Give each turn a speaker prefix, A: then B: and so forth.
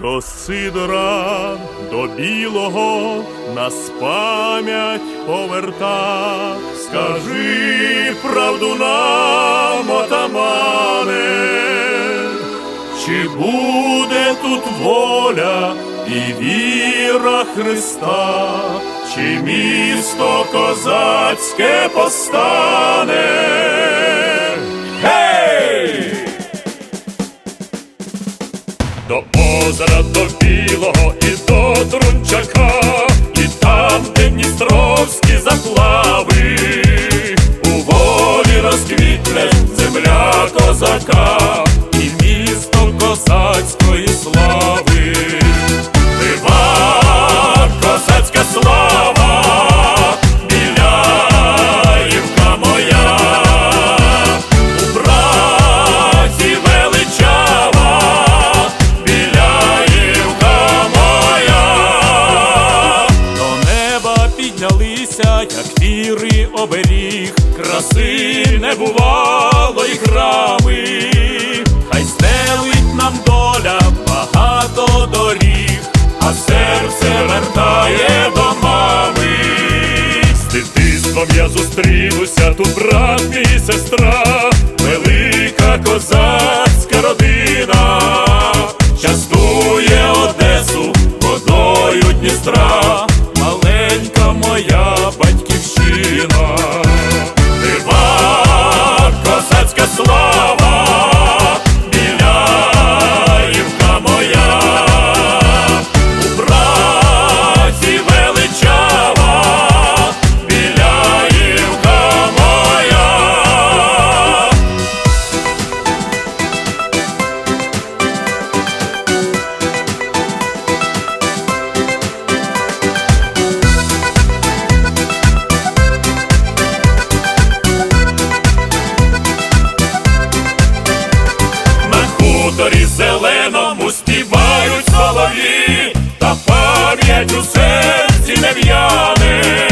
A: До Сидора, до білого нас пам'ять поверта. Скажи правду нам, отамане, чи буде тут воля і віра Христа, чи місто козацьке постане? До озера, до білого і до Трунчака, і там, де як віри оберіг, краси не бувало й храми, хай стелить нам доля багато доріг, а серце вертає до мами. З дитинством я зустрінуся, тут брат і сестра, хуторі зеленому співають солові, та пам'ять у серці не в'яне.